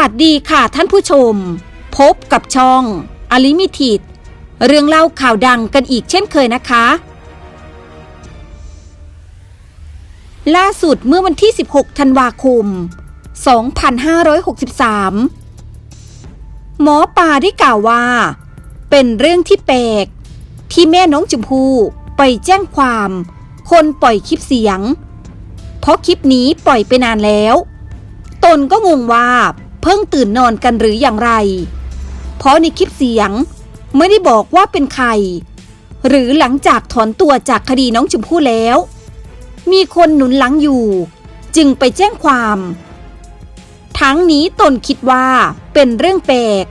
สวัสดีค่ะท่านผู้ชม พบกับช่องอลิมิทิดเรื่องเล่าข่าวดังกันอีกเช่นเคยนะคะ ล่าสุดเมื่อวันที่ 16 ธันวาคม 2563 หมอปลาได้กล่าวว่า เป็นเรื่องที่แปลก ที่แม่น้องชมพู่ไปแจ้งความ คนปล่อยคลิปเสียง เพราะคลิปนี้ปล่อยไปนานแล้ว ตนก็งงว่า พิ่งตื่นนอนกันหรืออย่างไร เพราะในคลิปเสียงไม่ได้บอกว่าเป็นใคร หรือหลังจากถอนตัวจากคดีน้องชมพู่แล้ว มีคนหนุนหลังอยู่ จึงไปแจ้งความ ทั้งนี้ตนคิดว่าเป็นเรื่องแปลก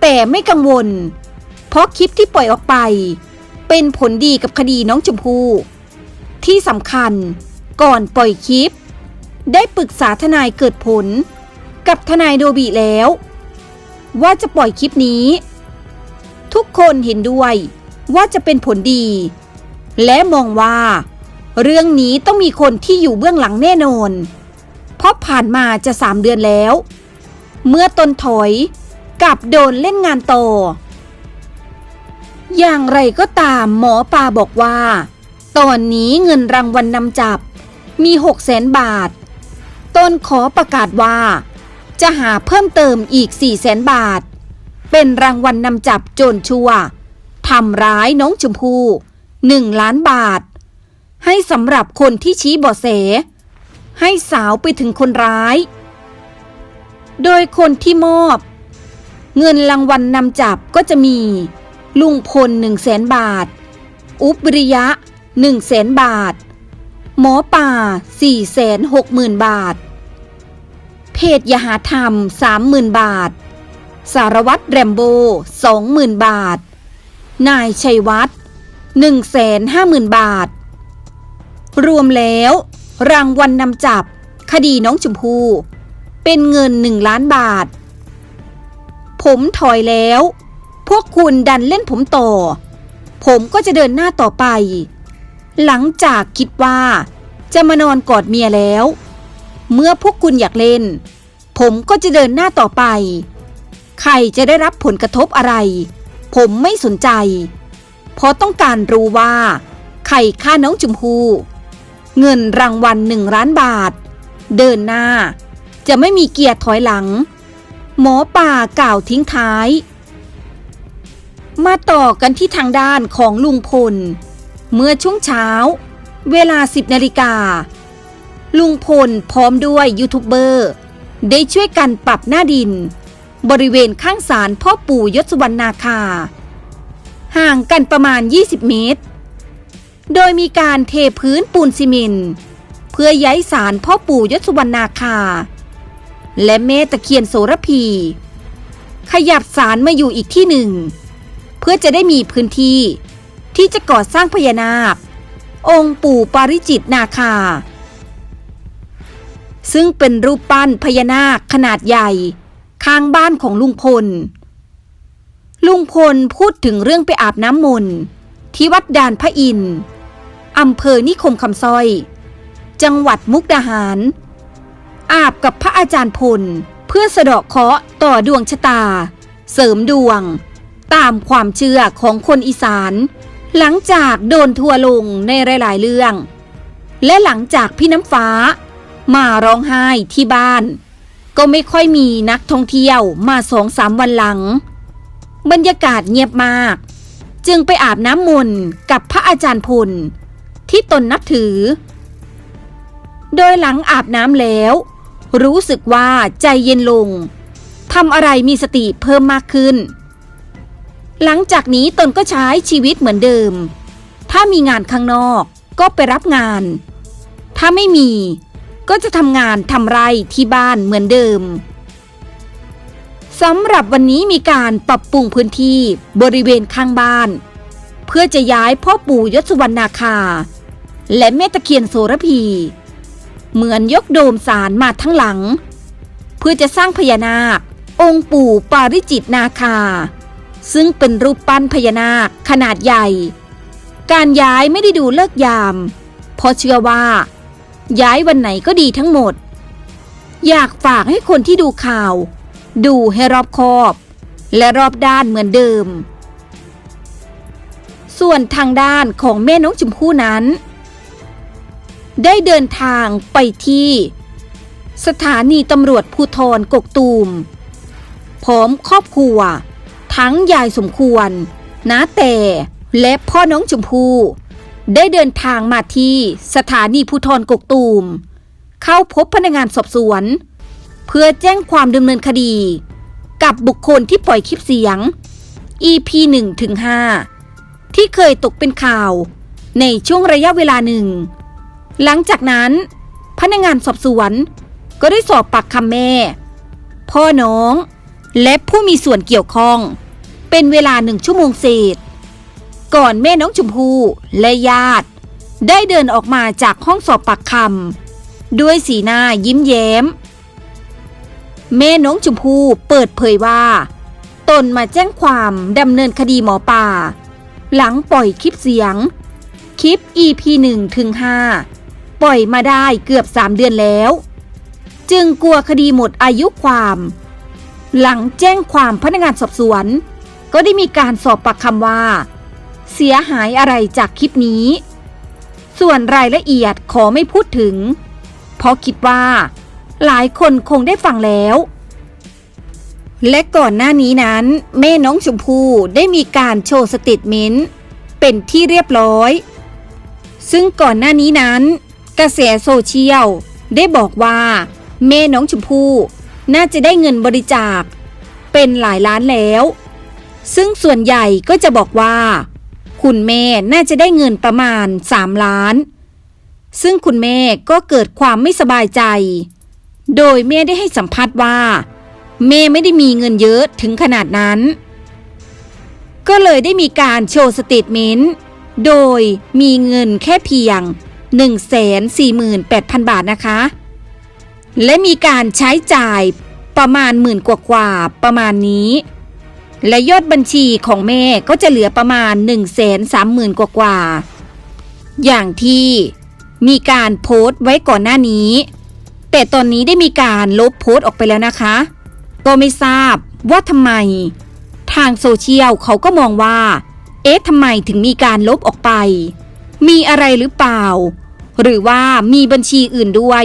แต่ไม่กังวล เพราะคลิปที่ปล่อยออกไป เป็นผลดีกับคดีน้องชมพู่ที่สำคัญก่อนปล่อยคลิป ได้ปรึกษาทนายเกิดผล กับทนายโดบีแล้ว ว่าจะปล่อยคลิปนี้ ทุกคนเห็นด้วยว่าจะเป็นผลดี และมองว่า เรื่องนี้ต้องมีคนที่อยู่เบื้องหลังแน่นอน เพราะผ่านมาจะสามเดือนแล้ว เมื่อตนถอยกลับโดนเล่นงานต่อ อย่างไรก็ตามหมอปลาบอกว่า ตอนนี้เงินรางวัลนนำจับมี6 0แสนบาท ตนขอประกาศว่า จะหาเพิ่มเติมอีก4 0 0แสนบาท เป็นรางวัลนนำจับโจรชัวทำร้ายน้องชมพู่1ล้านบาท ให้สำหรับคนที่ชี้บาะแส ให้สาวไปถึงคนร้าย โดยคนที่มอบ เงินรางวัลนนำจับก็จะมี ลุงพล1 0 0 0 0แสนบาท อุบริยะ1 0 0 0 0แสนบาท หมอป่า4 6 0 0 0 0 บาท เพจยหาธรรม 30,000 บาท สารวัตรแรมโบ 20,000 บาท นายชัยวัฒน์150,000 บาท รวมแล้ว รางวัลนนำจับ คดีน้องชมพู่ เป็นเงิน 1 ล้านบาท ผมถอยแล้ว พวกคุณดันเล่นผมต่อ ผมก็จะเดินหน้าต่อไป หลังจากคิดว่า จะมานอนกอดเมียแล้ว เมื่อพวกคุณอยากเล่น ผมก็จะเดินหน้าต่อไป ใครจะได้รับผลกระทบอะไร ผมไม่สนใจ เพราะต้องการรู้ว่า ใครฆ่าน้องชมพู่เงินรางวัลหนึ่งล้านบาท เดินหน้า จะไม่มีเกียร์ถอยหลัง หมอป่ากล่าวทิ้งท้าย มาต่อกันที่ทางด้านของลุงพล เมื่อช่วงเช้า เวลา 10นาฬิกา ลุงพลพร้อมด้วยยูทูบเบอร์ ได้ช่วยกันปรับหน้าดิน บริเวณข้างศาลพ่อปู่ยศวรรณนาคา ห่างกันประมาณ 20 เมตร โดยมีการเทพื้นปูนซีเมนต์เพื่อย้ายศาลพ่อปู่ยศวรรณนาคา และแม่ตะเคียนโสระพี ขยับศาลมาอยู่อีกที่หนึ่ง เพื่อจะได้มีพื้นที่ที่จะก่อสร้างพญานาค องค์ปู่ปาริจิตนาคา ซึ่งเป็นรูปปั้นพญานาคขนาดใหญ่ ข้างบ้านของลุงพล ลุงพลพูดถึงเรื่องไปอาบน้ำมนต์ที่วัดดานพระอินทร์อำเภอนิคมคำสร้อย จังหวัดมุกดาหาร อาบกับพระอาจารย์พล เพื่อสะเดาะเคราะห์ต่อดวงชะตา เสริมดวง ตามความเชื่อของคนอีสาน หลังจากโดนทัวลงในหลาย ๆ เรื่อง และหลังจากพี่น้ำฟ้า มาร้องไห้ที่บ้าน ก็ไม่ค่อยมีนักท่องเที่ยวมาสองสามวันหลัง บรรยากาศเงียบมาก จึงไปอาบน้ำมนต์กับพระอาจารย์พลที่ตนนับถือ โดยหลังอาบน้ำแล้ว รู้สึกว่าใจเย็นลงทำอะไรมีสติเพิ่มมากขึ้น หลังจากนี้ตนก็ใช้ชีวิตเหมือนเดิม ถ้ามีงานข้างนอกก็ไปรับงาน ถ้าไม่มี ก็จะทำงานทำไรที่บ้านเหมือนเดิมสำหรับวันนี้มีการปรับปรุงพื้นที่บริเวณข้างบ้าน เพื่อจะย้ายพ่อปู่ยศวรรณนาคา และแม่ตะเคียนโสระพี เหมือนยกโดมสารมาทั้งหลัง เพื่อจะสร้างพญานาค องค์ปู่ปาริจิตนาคา ซึ่งเป็นรูปปั้นพญานาคขนาดใหญ่ การย้ายไม่ได้ดูเลิกยาม เพราะเชื่อว่า ย้ายวันไหนก็ดีทั้งหมด อยากฝากให้คนที่ดูข่าว ดูให้รอบคอบ และรอบด้านเหมือนเดิม ส่วนทางด้านของแม่น้องชมพู่นั้น ได้เดินทางไปที่ สถานีตำรวจภูทรกกตูม พร้อมครอบครัว ทั้งยายสมควรน้าแต่และพ่อน้องชมพู่ ได้เดินทางมาที่สถานีภูทรกกตูม เข้าพบพนักงานสอบสวน เพื่อแจ้งความดำเนินคดี กับบุคคลที่ปล่อยคลิปเสียง EP 1ถึง5ที่เคยตกเป็นข่าวในช่วงระยะเวลาหนึ่ง หลังจากนั้น พนักงานสอบสวน ก็ได้สอบปากคำแม่ พ่อน้อง และผู้มีส่วนเกี่ยวข้อง เป็นเวลาหนึ่งชั่วโมงเศษ ก่อนแม่น้องชมพู่และญาติ ได้เดินออกมาจากห้องสอบปากคำด้วยสีหน้ายิ้มแย้ม แม่น้องชมพู่เปิดเผยว่า ตนมาแจ้งความดำเนินคดีหมอป่า หลังปล่อยคลิปเสียง คลิป EP 1ถึง5ปล่อยมาได้เกือบ 3 เดือนแล้ว จึงกลัวคดีหมดอายุความ หลังแจ้งความพนักงานสอบสวนก็ได้มีการสอบปากคำว่า เสียหายอะไรจากคลิปนี้ ส่วนรายละเอียดขอไม่พูดถึง เพราะคิดว่า หลายคนคงได้ฟังแล้ว และก่อนหน้านี้นั้น แม่น้องชมพู่ได้มีการโชว์สเตทเมนต์เป็นที่เรียบร้อย ซึ่งก่อนหน้านี้นั้น กระแสโซเชียลได้บอกว่า แม่น้องชมพู่น่าจะได้เงินบริจาค เป็นหลายล้านแล้ว ซึ่งส่วนใหญ่ก็จะบอกว่า คุณแม่น่าจะได้เงินประมาณ3ล้าน ซึ่งคุณแม่ก็เกิดความไม่สบายใจ โดยแม่ได้ให้สัมภาษณ์ว่าแม่ไม่ได้มีเงินเยอะถึงขนาดนั้น ก็เลยได้มีการโชว์สเตทเมนต์โดยมีเงินแค่เพียง 148,000 บาทนะคะ และมีการใช้จ่ายประมาณหมื่นกว่าๆประมาณนี้ และยอดบัญชีของแม่ก็จะเหลือประมาณ 1 3 0 0 0 0 กว่ากว่า อย่างที่มีการโพสต์ไว้ก่อนหน้านี้ แต่ตอนนี้ได้มีการลบโพสต์ออกไปแล้วนะคะ ก็ไม่ทราบว่าทำไม ทางโซเชียลเขาก็มองว่า เอ๊ะทำไมถึงมีการลบออกไป มีอะไรหรือเปล่า หรือว่ามีบัญชีอื่นด้วย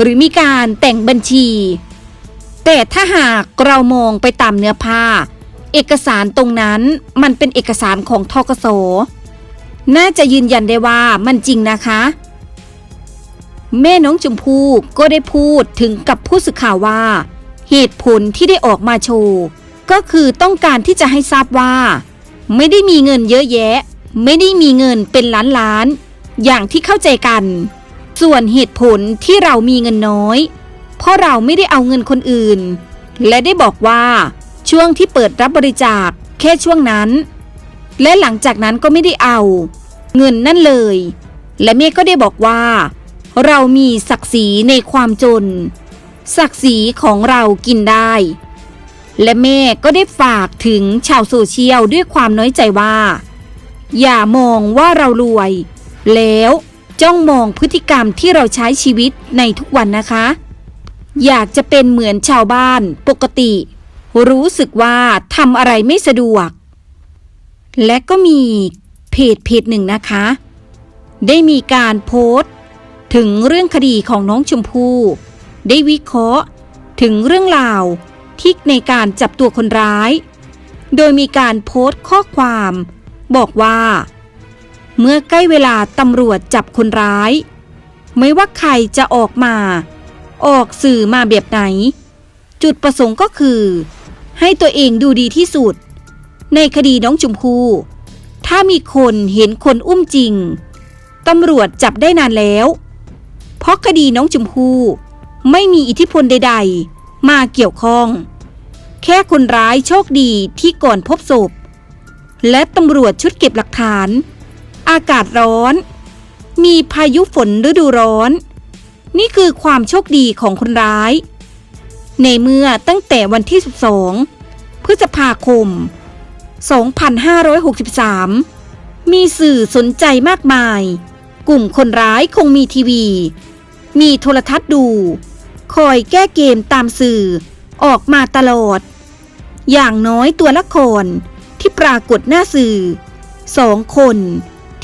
หรือมีการแต่งบัญชี แต่ถ้าหากเรามองไปตามเนื้อผ้า เอกสารตรงนั้นมันเป็นเอกสารของทกสน่าจะยืนยันได้ว่ามันจริงนะคะ แม่น้องชมพู่ก็ได้พูดถึงกับผู้สื่อข่าวว่า เหตุผลที่ได้ออกมาโชว์ก็คือต้องการที่จะให้ทราบว่า ไม่ได้มีเงินเยอะแยะ ไม่ได้มีเงินเป็นล้านล้าน อย่างที่เข้าใจกัน ส่วนเหตุผลที่เรามีเงินน้อย เพราะเราไม่ได้เอาเงินคนอื่น และได้บอกว่าช่วงที่เปิดรับบริจาคแค่ช่วงนั้น และหลังจากนั้นก็ไม่ได้เอา เงินนั่นเลย และเมฆก็ได้บอกว่า เรามีศักดิ์ศรีในความจน ศักดิ์ศรีของเรากินได้ และแม่ก็ได้ฝากถึงชาวโซเชียลด้วยความน้อยใจว่า อย่ามองว่าเรารวย แล้วจ้องมองพฤติกรรมที่เราใช้ชีวิตในทุกวันนะคะ อยากจะเป็นเหมือนชาวบ้านปกติ รู้สึกว่าทำอะไรไม่สะดวก และก็มีเพจเพจหนึ่งนะคะ ได้มีการโพสต์ ถึงเรื่องคดีของน้องชมพู่ได้วิเคราะห์ถึงเรื่องราวที่ในการจับตัวคนร้าย โดยมีการโพสต์ข้อความ บอกว่า เมื่อใกล้เวลาตำรวจจับคนร้าย ไม่ว่าใครจะออกมา ออกสื่อมาแบบไหน จุดประสงค์ก็คือ ให้ตัวเองดูดีที่สุด ในคดีน้องชมพู่ถ้ามีคนเห็นคนอุ้มจริง ตำรวจจับได้นานแล้ว เพราะคดีน้องชมพู่ไม่มีอิทธิพลใด ๆ มาเกี่ยวข้อง แค่คนร้ายโชคดีที่ก่อนพบศพ และตำรวจชุดเก็บหลักฐาน อากาศร้อน มีพายุฝนฤดูร้อน นี่คือความโชคดีของคนร้าย ในเมื่อตั้งแต่วันที่ 12 พฤษภาคม 2563 มีสื่อสนใจมากมาย กลุ่มคนร้ายคงมีทีวี มีโทรทัศน์ดู คอยแก้เกมตามสื่อออกมาตลอด อย่างน้อยตัวละครที่ปรากฏหน้าสื่อสองคน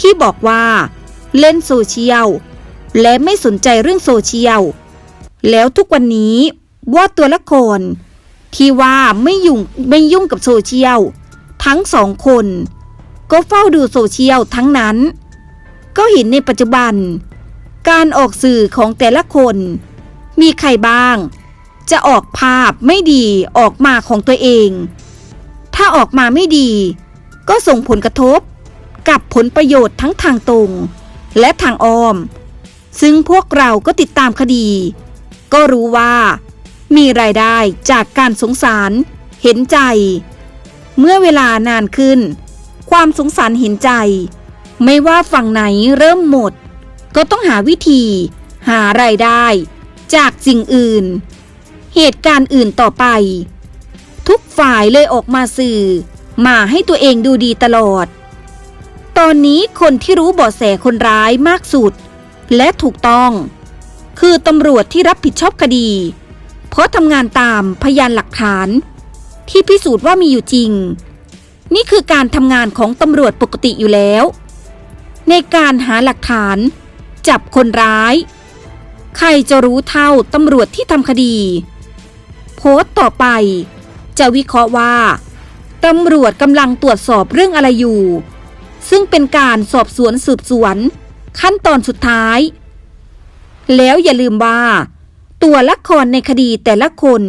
ที่บอกว่าเล่นโซเชียล และไม่สนใจเรื่องโซเชียล แล้วทุกวันนี้ว่าตัวละครที่ว่าไม่ยุ่งไม่ยุ่งกับโซเชียล ทั้งสองคน ก็เฝ้าดูโซเชียลทั้งนั้น ก็เห็นในปัจจุบัน การออกสื่อของแต่ละคน มีใครบ้าง จะออกภาพไม่ดีออกมาของตัวเอง ถ้าออกมาไม่ดี ก็ส่งผลกระทบ กับผลประโยชน์ทั้งทางตรง และทางอ้อม ซึ่งพวกเราก็ติดตามคดี ก็รู้ว่า มีรายได้จากการสงสารเห็นใจ เมื่อเวลานานขึ้น ความสงสารเห็นใจ ไม่ว่าฝั่งไหนเริ่มหมด ก็ต้องหาวิธี หารายได้ จากสิ่งอื่น เหตุการณ์อื่นต่อไป ทุกฝ่ายเลยออกมาสื่อ มาให้ตัวเองดูดีตลอด ตอนนี้คนที่รู้เบาะแสคนร้ายมากสุด และถูกต้อง คือตำรวจที่รับผิดชอบคดี เพราะทำงานตามพยานหลักฐาน ที่พิสูจน์ว่ามีอยู่จริง นี่คือการทำงานของตำรวจปกติอยู่แล้ว ในการหาหลักฐาน จับคนร้าย ใครจะรู้เท่าตำรวจที่ทำคดี โพสต์ต่อไป จะวิเคราะห์ว่าตำรวจกำลังตรวจสอบเรื่องอะไรอยู่ ซึ่งเป็นการสอบสวนสืบสวน ขั้นตอนสุดท้าย แล้วอย่าลืมว่า ตัวละครในคดีแต่ละคน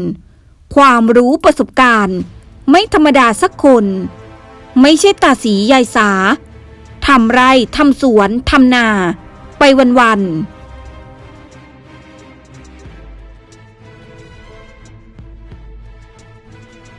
ความรู้ประสบการณ์ ไม่ธรรมดาสักคน ไม่ใช่ตาสียายสาทำไร่ทำสวนทำนา ไปวันๆ